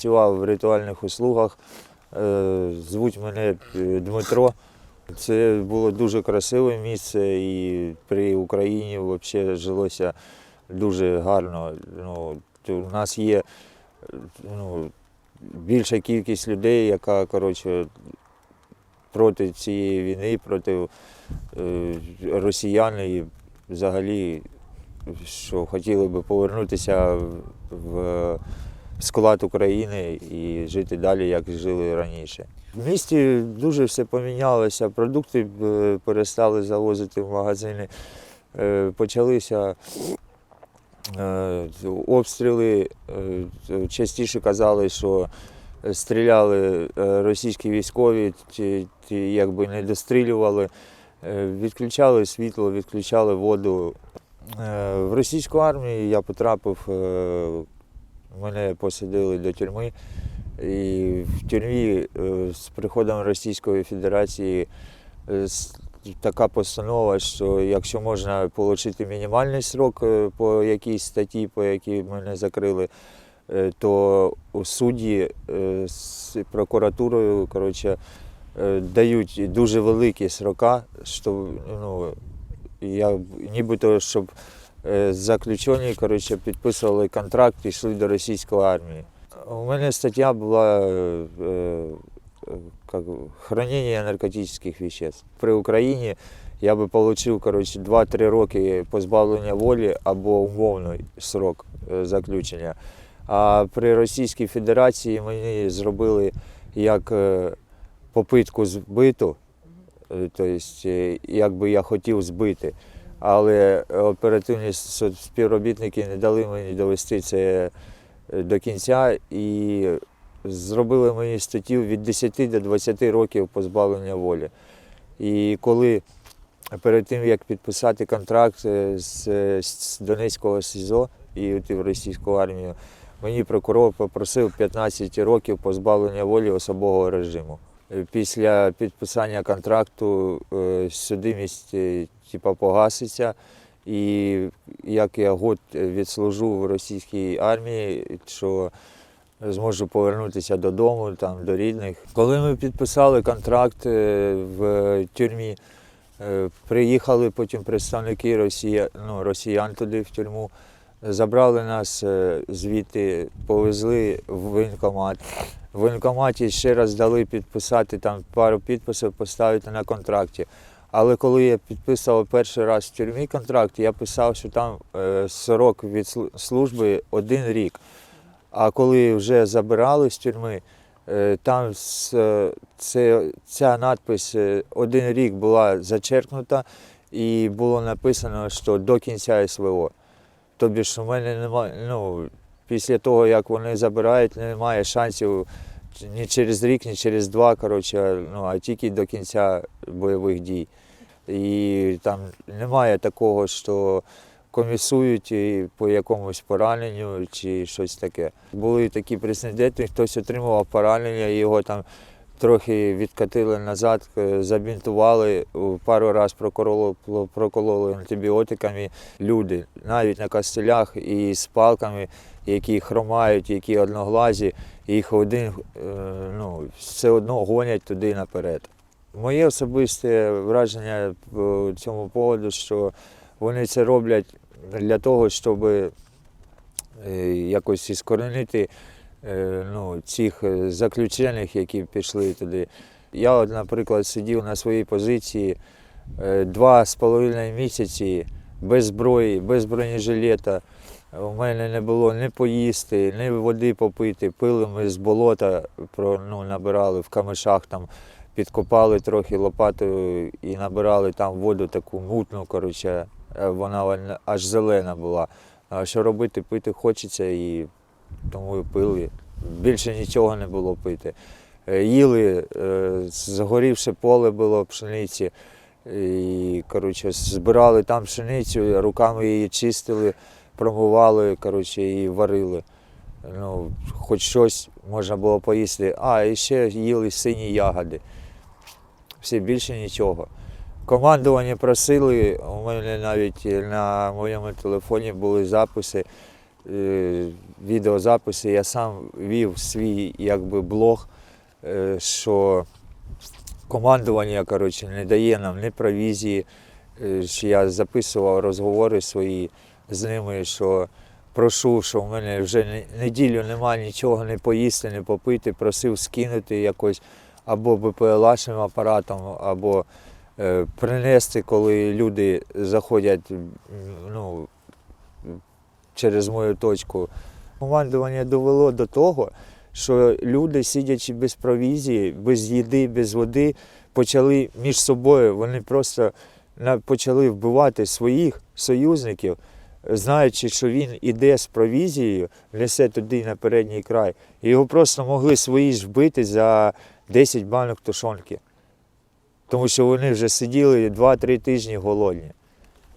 Працював в ритуальних услугах. Е, Звуть мене е, Дмитро. Це було дуже красиве місце, і при Україні взагалі жилося дуже гарно. Ну, у нас є е, ну, більша кількість людей, яка коротше, проти цієї війни, проти росіян і взагалі, що хотіли би повернутися в- склад України і жити далі, як жили раніше. В місті дуже все помінялося, продукти е, перестали завозити в магазини, Е, почалися е, обстріли. Частіше казали, що стріляли російські військові, ті, ті якби не дострілювали, відключали світло, відключали воду. В російську армію я потрапив, мене посадили до тюрми. І в тюрмі з приходом Російської Федерації е, така постанова, що якщо можна отримати мінімальний срок е, по якійсь статті, по якій мене закрили, то е, з прокуратурою коротше, дають дуже великі срока, що ну, я нібито щоб заключені коротше, підписували контракт і йшли до російської армії. У мене стаття була е, е, как, хранення наркотичних веществ. При Україні я би отримав коротше, 2-3 роки позбавлення волі або умовний срок е, заключення. А при Російській Федерації мені зробили як е, попитку збиту, е, тобто, е, якби я хотів збити. Але оперативні співробітники не дали мені довести це е, до кінця і зробили мені статтю від 10 до 20 років позбавлення волі. І коли перед тим, як підписати контракт е, з, з Донецького СІЗО і йти в російську армію, мені прокурор попросив 15 років позбавлення волі особового режиму. Е, Після підписання контракту е, судимість е, типа, погаситься. І як я год відслужу в російській армії, що зможу повернутися додому, там, до рідних. Коли ми підписали контракт в тюрмі, приїхали потім представники Росія, ну, росіян туди в тюрму, забрали нас е, звідти, повезли в воєнкомат. В воєнкоматі ще раз дали підписати там пару підписів, поставити на контракті. Але коли я підписував перший раз в тюрмі контракт, я писав, що там е, срок від служби один рік. А коли вже забирали з тюрми, е, там це, ця надпис е, один рік була зачеркнута і було написано, що до кінця СВО. Тобі ж у мене немає, ну, після того, як вони забирають, немає шансів ні через рік, ні через два, коротше, ну, а тільки до кінця бойових дій. І там немає такого, що комісують по якомусь пораненню чи щось таке. Були такі прецеденти, хтось отримував поранення, його там трохи відкатили назад, е, забінтували, пару разів прокололи, прокололи антибіотиками люди, навіть на костелях і з палками, які хромають, які одноглазі, їх один е, ну, все одно гонять туди наперед. Моє особисте враження по цьому поводу, що вони це роблять для того, щоб е, якось іскоренити е, ну, цих е, заключених, які пішли туди. Я, наприклад, сидів на своїй позиції е, два з половиною місяці без зброї, без бронежилета. У мене не було ні поїсти, ні води попити. Пили ми з болота, ну, набирали в камишах, там, підкопали трохи лопатою і набирали там воду таку мутну, коротше, е, вона аж зелена була. А що робити, пити хочеться і тому пили. Більше нічого не було пити. Е, Їли, е, згорівше поле було пшениці. І коротше, збирали там пшеницю, руками її чистили, промивали коротше, і варили. Ну, хоч щось можна було поїсти. А, і ще їли сині ягоди. Все більше нічого. Командування просили, у мене навіть на моєму телефоні були записи. Е, відеозаписи. Я сам вів свій якби, блог, е, що командування коротше, не дає нам ні провізії. Е, що Я записував розговори свої з ними, що прошу, що в мене вже неділю немає нічого не поїсти, не попити, просив скинути якось або БПЛАшним апаратом, або принести, коли люди заходять ну, через мою точку. Командування довело до того, що люди, сидячи без провізії, без їди, без води, почали між собою, вони просто почали вбивати своїх союзників, знаючи, що він іде з провізією, несе туди на передній край. Його просто могли свої ж вбити за 10 банок тушонки. Тому що вони вже сиділи 2-3 тижні голодні.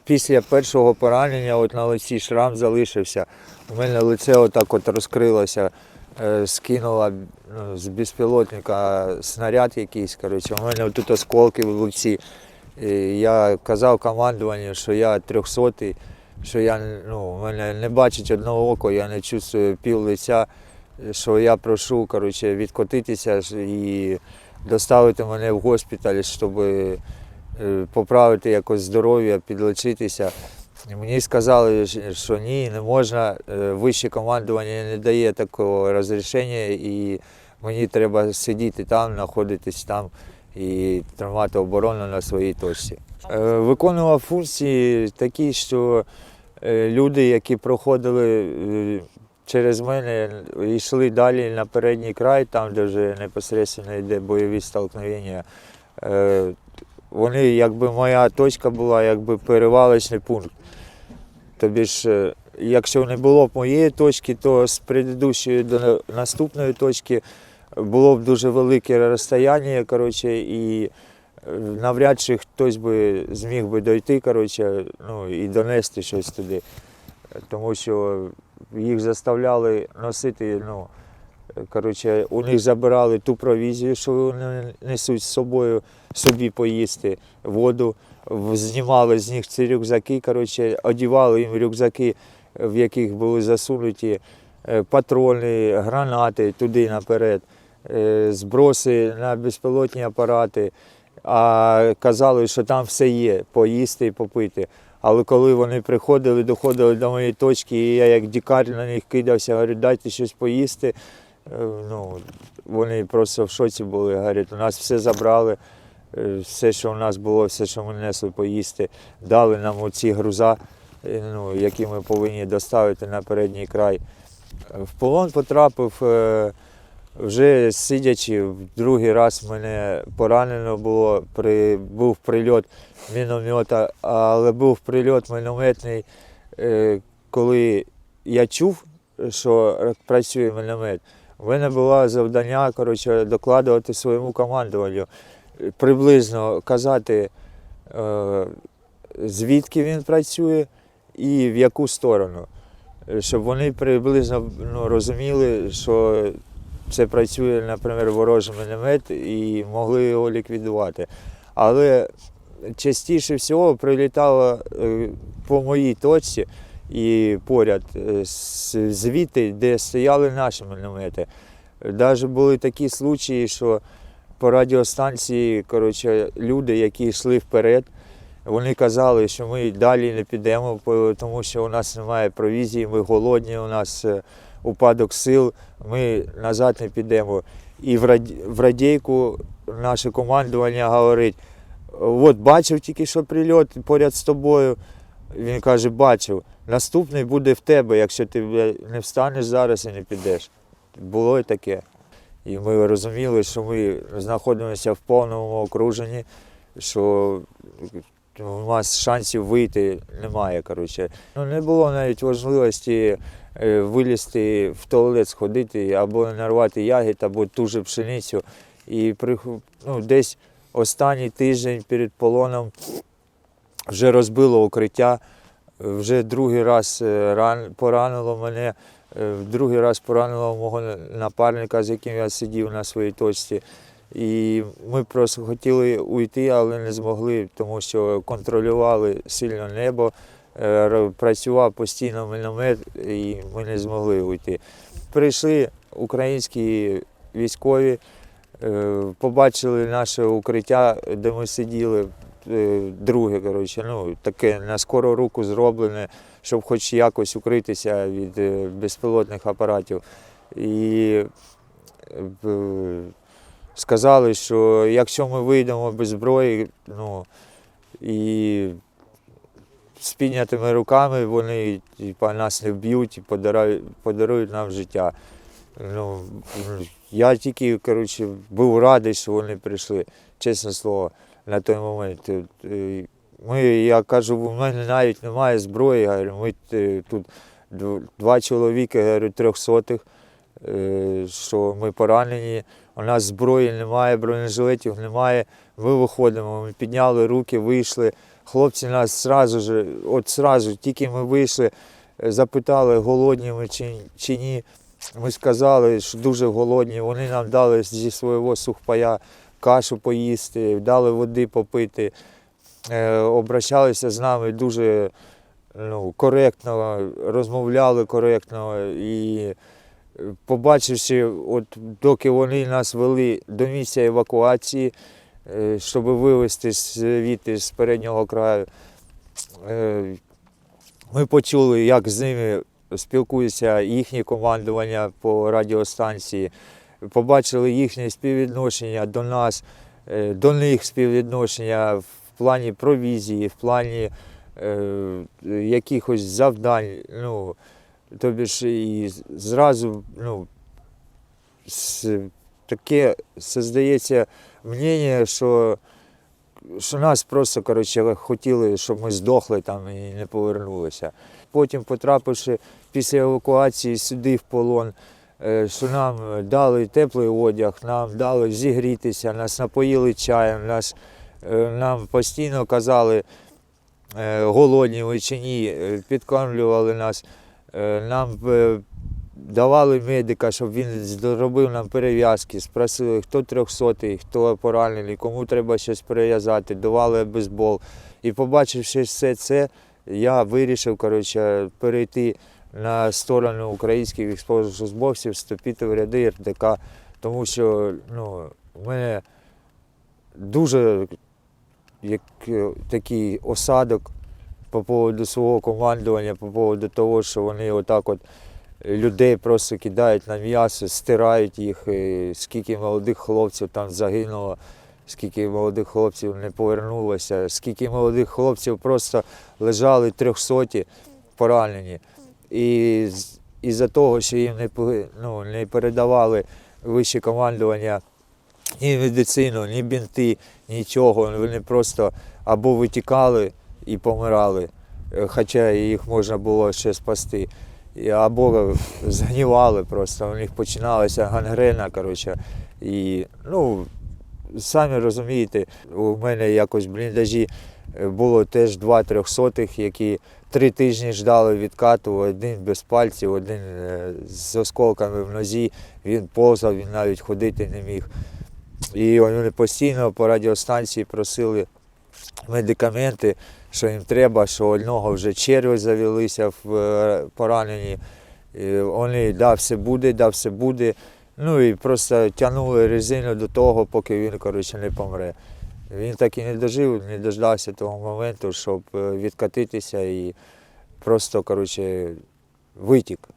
Після першого поранення от на лиці шрам залишився. У мене лице отак от розкрилося, е, скинула ну, з безпілотника снаряд якийсь. Коротше. У мене тут осколки в лиці. І я казав командуванню, що я трьохсотий, що я ну, мене не бачить одного ока, я не чувствую пів лиця, що я прошу коротше, відкотитися і доставити мене в госпіталь, щоб поправити якось здоров'я, підлечитися. Мені сказали, що ні, не можна, е, вище командування не дає такого розрішення, і мені треба сидіти там, знаходитись там і тримати оборону на своїй точці. Е, Виконував функції такі, що е, люди, які проходили е, через мене, йшли далі на передній край, там, де вже непосередньо йде бойові столкновення. Е, Вони, якби моя точка була, якби перевалочний пункт. Тобі ж, е, якщо не було б моєї точки, то з предыдущої до наступної точки було б дуже велике розстояння, коротше, і е, навряд чи хтось би зміг би дойти, коротше, ну, і донести щось туди. Тому що їх заставляли носити, ну, коротше, у них забирали ту провізію, що вони несуть з собою собі поїсти, воду, знімали з них ці рюкзаки, коротше, одівали їм рюкзаки, в яких були засунуті е, патрони, гранати туди наперед, е, зброси на безпілотні апарати, а казали, що там все є, поїсти і попити. Але коли вони приходили, доходили до моєї точки, і я як дікар на них кидався, говорю, дайте щось поїсти. Е, Ну, вони просто в шоці були, говорять, у нас все забрали, все, що у нас було, все, що ми несли поїсти, дали нам оці груза, е, ну, які ми повинні доставити на передній край. Е, В полон потрапив е, вже сидячи, в другий раз мене поранено було, при, був прильот міномета, але був прильот мінометний, е, коли я чув, що працює міномет. У мене було завдання коротше, докладувати своєму командуванню, е, приблизно казати, е, звідки він працює і в яку сторону. Щоб вони приблизно ну, розуміли, що це працює, наприклад, ворожий міномет і могли його ліквідувати. Але частіше всього прилітало е, по моїй точці і поряд е, звідти, де стояли наші міномети. Навіть були такі случаї, що по радіостанції коротше, люди, які йшли вперед, вони казали, що ми далі не підемо, тому що у нас немає провізії, ми голодні, у нас е, упадок сил, ми назад не підемо. І в, раді... радійку наше командування говорить: от бачив тільки що прильот поряд з тобою. Він каже, бачив, наступний буде в тебе, якщо ти не встанеш зараз і не підеш. Було і таке. І ми розуміли, що ми знаходимося в повному окруженні, що у нас шансів вийти немає. Коротше. Ну, не було навіть можливості е, вилізти в туалет, сходити або нарвати ягід, або ту же пшеницю. І ну, десь останній тиждень перед полоном вже розбило укриття, вже другий раз е, поранило мене, другий раз поранило мого напарника, з яким я сидів на своїй точці. І ми просто хотіли уйти, але не змогли, тому що контролювали сильно небо, е, працював постійно міномет, і ми не змогли уйти. Прийшли українські військові, е, побачили наше укриття, де ми сиділи. Е, Друге, коротше, ну, таке на скору руку зроблене, щоб хоч якось укритися від е, безпілотних апаратів. І е, сказали, що якщо ми вийдемо без зброї, ну і з піднятими руками вони типа, нас не вб'ють і подарують, нам життя. Ну, я тільки коротше, був радий, що вони прийшли, чесне слово, на той момент. Е, Ми, я кажу, у мене навіть немає зброї. Ми е, тут два чоловіки, говорю, трьохсотих, е, що ми поранені. У нас зброї немає, бронежилетів немає. Ми виходимо, ми підняли руки, вийшли. Хлопці нас сразу ж, от сразу, тільки ми вийшли, е, запитали, голодні ми чи, чи ні. Ми сказали, що дуже голодні. Вони нам дали зі свого сухпая кашу поїсти, дали води попити, е, обращалися з нами дуже ну, коректно, розмовляли коректно. І побачивши, от доки вони нас вели до місця евакуації, е, щоб вивезти звідти з переднього краю, е, ми почули, як з ними спілкується їхнє командування по радіостанції, побачили їхнє співвідношення до нас, е, до них співвідношення в плані провізії, в плані е, якихось завдань. Ну, тобі ж і зразу ну, таке создається мнення, що, що нас просто коротше, хотіли, щоб ми здохли там і не повернулися. Потім, потрапивши після евакуації сюди в полон, що нам дали теплий одяг, нам дали зігрітися, нас напоїли чаєм, нас, е, нам постійно казали, е, голодні ви чи ні, е, підкормлювали нас, е, нам е, давали медика, щоб він зробив нам перев'язки, спросили, хто трьохсотий, хто поранений, кому треба щось перев'язати, давали бейсбол. І побачивши все це, я вирішив коротше, перейти на сторону українських військовослужбовців, вступити в ряди РДК, тому що ну, в мене дуже як, е, такий осадок по поводу свого командування, по поводу того, що вони отак от людей просто кидають на м'ясо, стирають їх, і скільки молодих хлопців там загинуло, скільки молодих хлопців не повернулося, скільки молодих хлопців просто лежали трьохсоті поранені. І із-за того, що їм не, ну, не передавали вище командування ні медицину, ні бінти, нічого. Вони просто або витікали і помирали, е, хоча їх можна було ще спасти. Або згнівали просто, у них починалася гангрена. Коротше. І, ну, самі розумієте, у мене якось в бліндажі е, було теж два трьохсотих, які три тижні ждали відкату, один без пальців, один е, з осколками в нозі, він повзав, він навіть ходити не міг. І вони постійно по радіостанції просили медикаменти, що їм треба, що одного вже черви завелися в е, пораненні. І вони да, все буде, да, все буде. Ну і просто тягнули резину до того, поки він коротше, не помре. Він так і не дожив, не дождався того моменту, щоб е, відкатитися і просто коротше, витік.